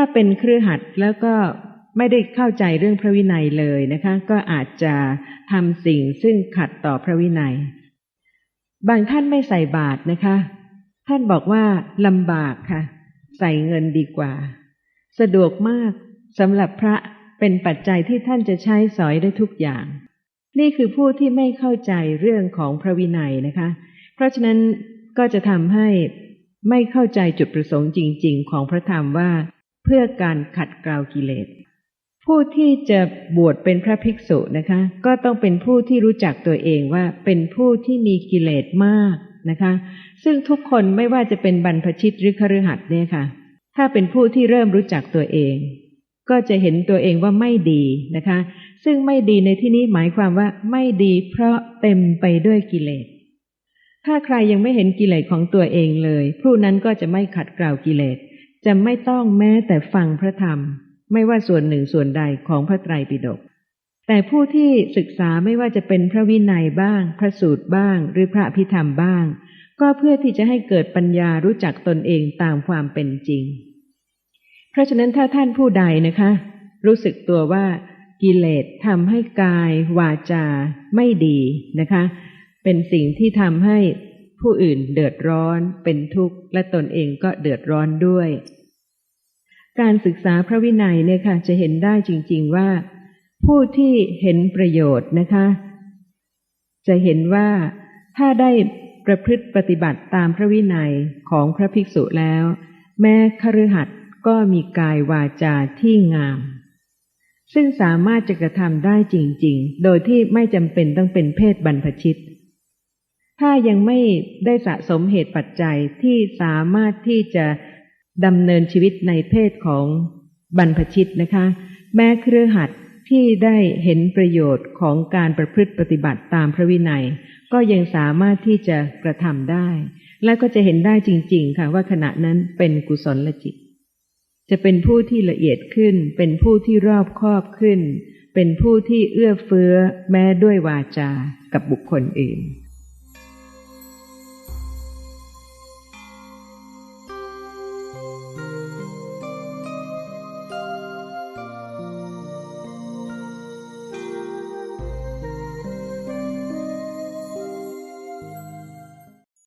ถ้าเป็นเครือหัดแล้วก็ไม่ได้เข้าใจเรื่องพระวินัยเลยนะคะ ก็อาจจะทำสิ่งซึ่งขัดต่อพระวินัย บางท่านไม่ใส่บาตรนะคะ ท่านบอกว่าลำบากค่ะ ใส่เงินดีกว่า สะดวกมากสำหรับพระเป็นปัจจัยที่ท่านจะใช้สอยได้ทุกอย่าง นี่คือผู้ที่ไม่เข้าใจเรื่องของพระวินัยนะคะ เพราะฉะนั้นก็จะทำให้ไม่เข้าใจจุดประสงค์จริง ๆ ของพระธรรมว่า เพื่อการขัดเกลากิเลส ผู้ที่จะบวชเป็นพระภิกษุนะคะ ก็ต้องเป็นผู้ที่รู้จักตัวเองว่าเป็นผู้ที่มีกิเลสมากนะคะ ซึ่งทุกคนไม่ว่าจะเป็นบรรพชิตหรือคฤหัสถ์เนี่ยค่ะ ถ้าเป็นผู้ที่เริ่มรู้จักตัวเอง ก็จะเห็นตัวเองว่าไม่ดีนะคะ ซึ่งไม่ดีในที่นี้หมายความว่าไม่ดีเพราะเต็มไปด้วยกิเลสถ้าใครยังไม่เห็นกิเลสของตัวเองเลย ผู้นั้นก็จะไม่ขัดเกลากิเลส จะไม่ต้องแม้แต่ฟังพระธรรม ไม่ว่าส่วนหนึ่งส่วนใดของพระไตรปิฎกแต่ผู้ที่ศึกษาไม่ว่าจะเป็นพระวินัยบ้าง พระสูตรบ้าง หรือพระพิธรรมบ้าง ก็เพื่อที่จะให้เกิดปัญญารู้จักตนเองตามความเป็นจริง เพราะฉะนั้นถ้าท่านผู้ใดนะคะ รู้สึกตัวว่ากิเลสทำให้กาย วาจา ไม่ดีนะคะ เป็นสิ่งที่ทำให้ผู้อื่นเดือดร้อนเป็นทุกข์และตนเองก็เดือดร้อนด้วย การศึกษาพระวินัยเนี่ยค่ะ จะเห็นได้จริง ๆว่า ผู้ที่เห็นประโยชน์นะคะ จะเห็นว่าถ้าได้ประพฤติปฏิบัติตามพระวินัยของพระภิกษุแล้ว แม้คฤหัสถ์ก็มีกายวาจาที่งาม ซึ่งสามารถจะกระทำได้จริง ๆ โดยที่ไม่จำเป็นต้องเป็นเพศบรรพชิต ถ้ายังไม่ได้สะสมเหตุปัจจัยที่สามารถที่จะ ดำเนินชีวิตในเพศของบรรพชิตนะคะ แม้เครือหัดที่ได้เห็นประโยชน์ของการประพฤติปฏิบัติตามพระวินัย ก็ยังสามารถที่จะกระทำได้ และก็จะเห็นได้จริง ๆ ค่ะว่าขณะนั้นเป็นกุศลจิต จะเป็นผู้ที่ละเอียดขึ้น เป็นผู้ที่รอบคอบขึ้น เป็นผู้ที่เอื้อเฟื้อแม้ด้วยวาจากับบุคคลอื่น